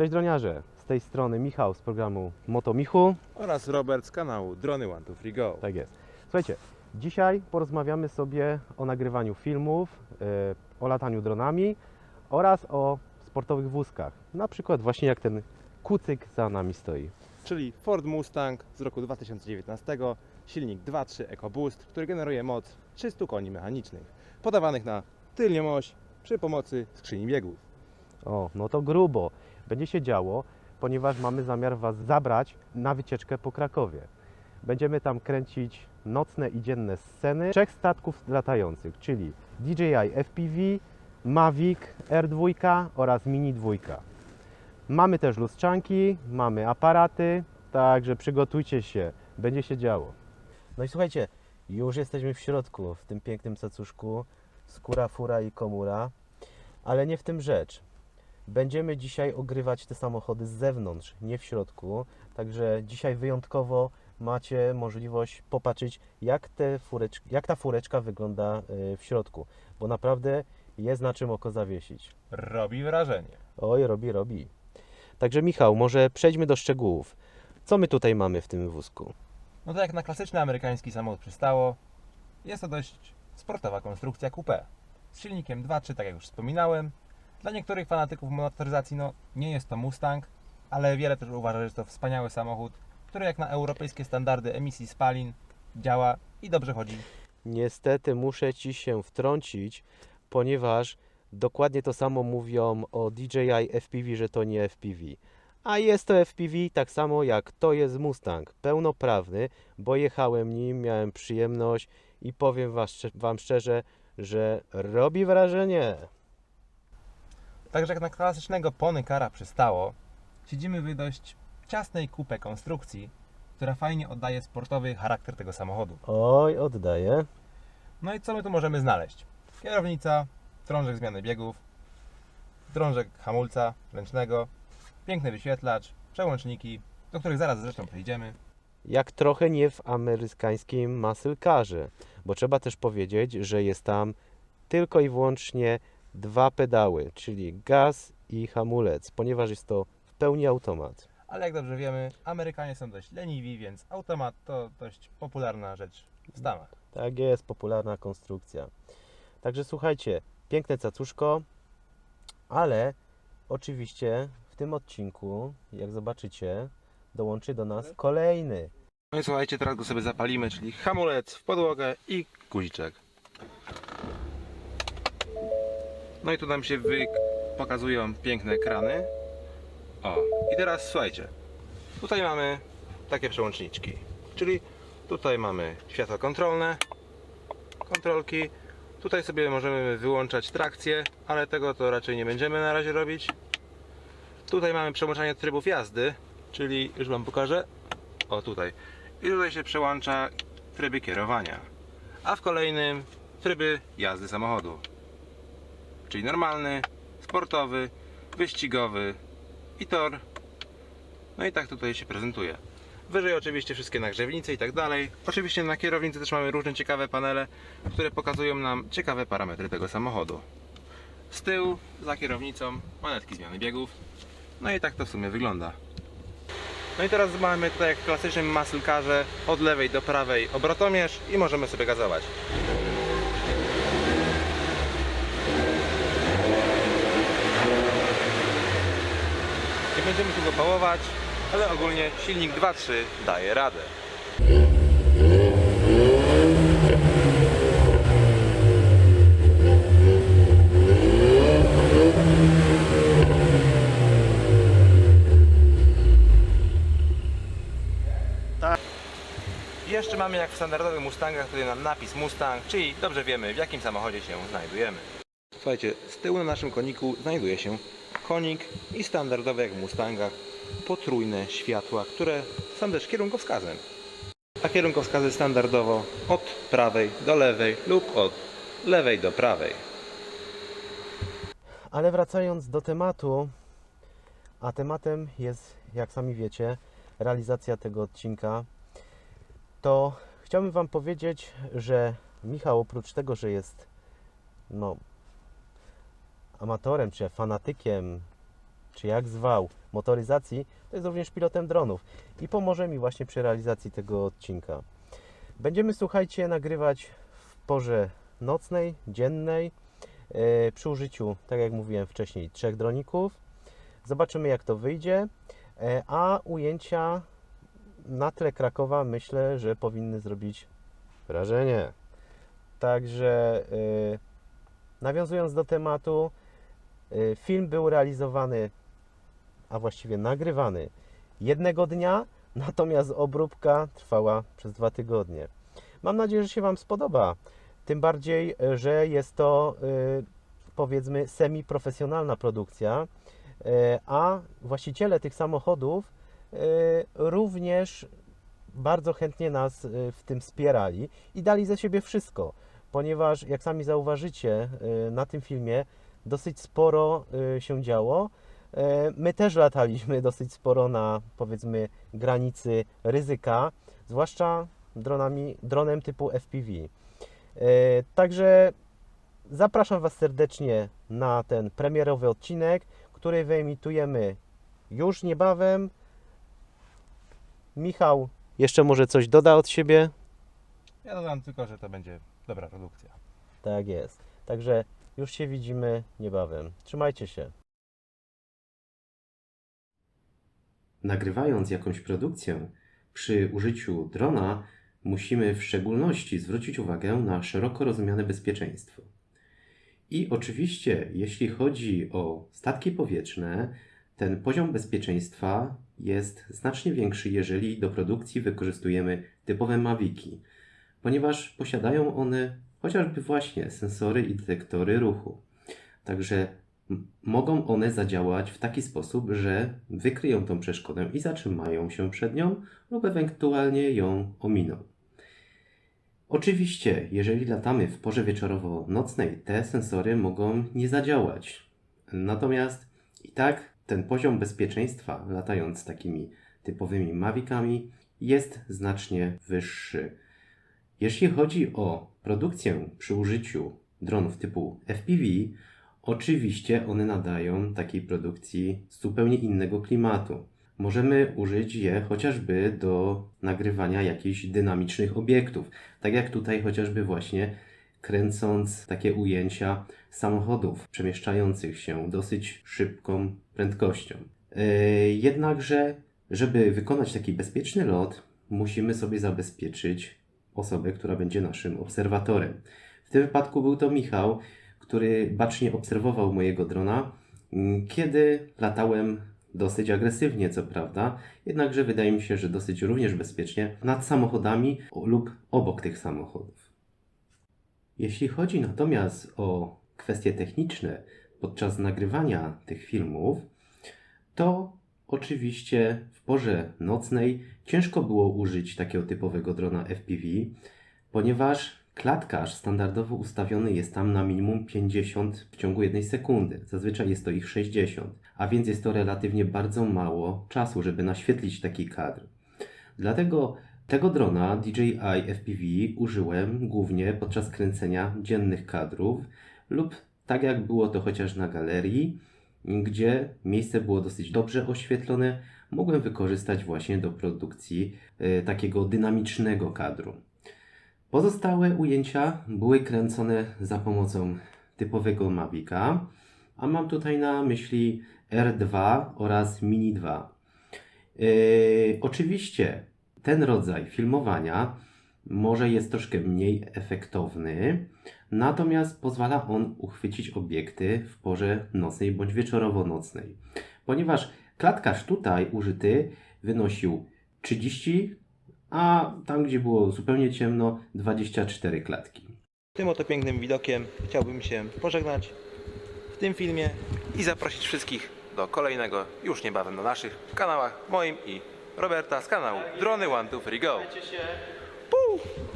Cześć droniarze, z tej strony Michał z programu Moto Michu. oraz Robert z kanału Drony One to Free Go. Tak jest. Słuchajcie, dzisiaj porozmawiamy sobie o nagrywaniu filmów, e, o lataniu dronami oraz o sportowych wózkach. Na przykład właśnie jak ten kucyk za nami stoi. Czyli Ford Mustang z roku 2019, silnik 2.3 EcoBoost, który generuje moc 300 koni mechanicznych, podawanych na tylnią oś przy pomocy skrzyni biegów. O, no to grubo. Będzie się działo, ponieważ mamy zamiar Was zabrać na wycieczkę po Krakowie. Będziemy tam kręcić nocne i dzienne sceny trzech statków latających, czyli DJI FPV, Mavic R2 oraz Mini 2. Mamy też lustrzanki, mamy aparaty, także przygotujcie się, będzie się działo. No i słuchajcie, już jesteśmy w środku, w tym pięknym cacuszku, skóra, fura i komura, ale nie w tym rzecz. Będziemy dzisiaj ogrywać te samochody z zewnątrz, nie w środku. Także dzisiaj wyjątkowo macie możliwość popatrzeć, jak, te fureczki, jak ta fureczka wygląda y, w środku, bo naprawdę jest na czym oko zawiesić. Robi wrażenie. Oj, robi, robi. Także Michał, może przejdźmy do szczegółów. Co my tutaj mamy w tym wózku? No to jak na klasyczny amerykański samochód przystało, jest to dość sportowa konstrukcja coupé. Z silnikiem 2.3, tak jak już wspominałem. Dla niektórych fanatyków motoryzacji, no nie jest to Mustang, ale wiele też uważa, że to wspaniały samochód, który jak na europejskie standardy emisji spalin działa i dobrze chodzi. Niestety muszę Ci się wtrącić, ponieważ dokładnie to samo mówią o DJI FPV, że to nie FPV. A jest to FPV tak samo jak to jest Mustang, pełnoprawny, bo jechałem nim, miałem przyjemność i powiem was, Wam szczerze, że robi wrażenie. Także jak na klasycznego pony kara przystało, siedzimy w dość ciasnej kupę konstrukcji, która fajnie oddaje sportowy charakter tego samochodu. Oj, oddaję. No i co my tu możemy znaleźć? Kierownica, drążek zmiany biegów, drążek hamulca ręcznego, piękny wyświetlacz, przełączniki, do których zaraz zresztą przejdziemy. Jak trochę nie w amerykańskim muscle carze, bo trzeba też powiedzieć, że jest tam tylko i wyłącznie dwa pedały, czyli gaz i hamulec, ponieważ jest to w pełni automat. Ale jak dobrze wiemy, Amerykanie są dość leniwi, więc automat to dość popularna rzecz w Stanach. Tak jest, popularna konstrukcja. Także słuchajcie, piękne cacuszko, ale oczywiście w tym odcinku, jak zobaczycie, dołączy do nas kolejny. No i słuchajcie, teraz go sobie zapalimy, czyli hamulec w podłogę i guziczek. No i tu nam się wy... pokazują piękne ekrany. O, i teraz słuchajcie. Tutaj mamy takie przełączniczki. Czyli tutaj mamy światła kontrolne, kontrolki. Tutaj sobie możemy wyłączać trakcję, ale tego to raczej nie będziemy na razie robić. Tutaj mamy przełączanie trybów jazdy, czyli już Wam pokażę. O tutaj. I tutaj się przełącza tryby kierowania. A w kolejnym tryby jazdy samochodu. Czyli normalny, sportowy, wyścigowy i tor. No i tak tutaj się prezentuje. Wyżej oczywiście wszystkie nagrzewnice i tak dalej. Oczywiście na kierownicy też mamy różne ciekawe panele, które pokazują nam ciekawe parametry tego samochodu. Z tyłu, za kierownicą, manetki zmiany biegów. No i tak to w sumie wygląda. No i teraz mamy tutaj jak w klasycznym muscle carze od lewej do prawej obrotomierz i możemy sobie gazować. Nie będziemy tu go pałować, ale ogólnie silnik 2.3 daje radę. I jeszcze mamy jak w standardowych Mustangach tutaj nam napis Mustang, czyli dobrze wiemy w jakim samochodzie się znajdujemy. Słuchajcie, z tyłu na naszym koniku znajduje się konik i standardowe jak w Mustangach potrójne światła, które są też kierunkowskazem. A kierunkowskazy standardowo od prawej do lewej lub od lewej do prawej. Ale wracając do tematu, a tematem jest, jak sami wiecie, realizacja tego odcinka, to chciałbym Wam powiedzieć, że Michał oprócz tego, że jest no, amatorem czy fanatykiem czy jak zwał, motoryzacji, to jest również pilotem dronów i pomoże mi właśnie przy realizacji tego odcinka. Będziemy, słuchajcie, nagrywać w porze nocnej, dziennej, e, przy użyciu, tak jak mówiłem wcześniej, trzech droników. Zobaczymy, jak to wyjdzie, e, a ujęcia na tle Krakowa myślę, że powinny zrobić wrażenie. Także e, nawiązując do tematu, film był realizowany, a właściwie nagrywany jednego dnia, natomiast obróbka trwała przez dwa tygodnie. Mam nadzieję, że się Wam spodoba. Tym bardziej, e, że jest to e, powiedzmy semi-profesjonalna produkcja, a właściciele tych samochodów również bardzo chętnie nas w tym wspierali i dali ze siebie wszystko, ponieważ jak sami zauważycie na tym filmie dosyć sporo e, się działo. E, My też lataliśmy dosyć sporo na powiedzmy granicy ryzyka, zwłaszcza dronami, dronem typu FPV. E, Także zapraszam Was serdecznie na ten premierowy odcinek, który wyemitujemy już niebawem. Michał jeszcze może coś doda od siebie? Ja dodam tylko, że to będzie dobra produkcja. Tak jest. Także już się widzimy niebawem. Trzymajcie się. Nagrywając jakąś produkcję przy użyciu drona, musimy w szczególności zwrócić uwagę na szeroko rozumiane bezpieczeństwo. I oczywiście, jeśli chodzi o statki powietrzne, ten poziom bezpieczeństwa jest znacznie większy, jeżeli do produkcji wykorzystujemy typowe mawiki, ponieważ posiadają one chociażby właśnie sensory i detektory ruchu. Także mogą one zadziałać w taki sposób, że wykryją tą przeszkodę i zatrzymają się przed nią lub ewentualnie ją ominą. Oczywiście, jeżeli latamy w porze wieczorowo-nocnej, te sensory mogą nie zadziałać. Natomiast i tak ten poziom bezpieczeństwa latając takimi typowymi mawikami jest znacznie wyższy. Jeśli chodzi o produkcję przy użyciu dronów typu FPV, oczywiście one nadają takiej produkcji zupełnie innego klimatu. Możemy użyć je chociażby do nagrywania jakichś dynamicznych obiektów, tak jak tutaj chociażby właśnie kręcąc takie ujęcia samochodów przemieszczających się dosyć szybką prędkością. Yy, Jednakże, żeby wykonać taki bezpieczny lot, musimy sobie zabezpieczyć osobę, która będzie naszym obserwatorem. W tym wypadku był to Michał, który bacznie obserwował mojego drona, mm, kiedy latałem dosyć agresywnie, co prawda, jednakże wydaje mi się, że dosyć również bezpiecznie nad samochodami lub obok tych samochodów. Jeśli chodzi natomiast o kwestie techniczne podczas nagrywania tych filmów, to oczywiście w porze nocnej ciężko było użyć takiego typowego drona FPV, ponieważ klatkarz standardowo ustawiony jest tam na minimum 50 w ciągu jednej sekundy. Zazwyczaj jest to ich 60, a więc jest to relatywnie bardzo mało czasu, żeby naświetlić taki kadr. Dlatego tego drona DJI FPV użyłem głównie podczas kręcenia dziennych kadrów lub tak jak było to chociaż na galerii, gdzie miejsce było dosyć dobrze oświetlone, mogłem wykorzystać właśnie do produkcji e, takiego dynamicznego kadru. Pozostałe ujęcia były kręcone za pomocą typowego Mavica, a mam tutaj na myśli R2 oraz Mini 2. Yy, oczywiście ten rodzaj filmowania może jest troszkę mniej efektowny, natomiast pozwala on uchwycić obiekty w porze nocnej bądź wieczorowo-nocnej. Ponieważ klatkarz tutaj użyty wynosił 30, a tam gdzie było zupełnie ciemno 24 klatki. Tym oto pięknym widokiem chciałbym się pożegnać w tym filmie i zaprosić wszystkich do kolejnego już niebawem na naszych kanałach, moim i Roberta z kanału Drony One Two Three Go. Woo!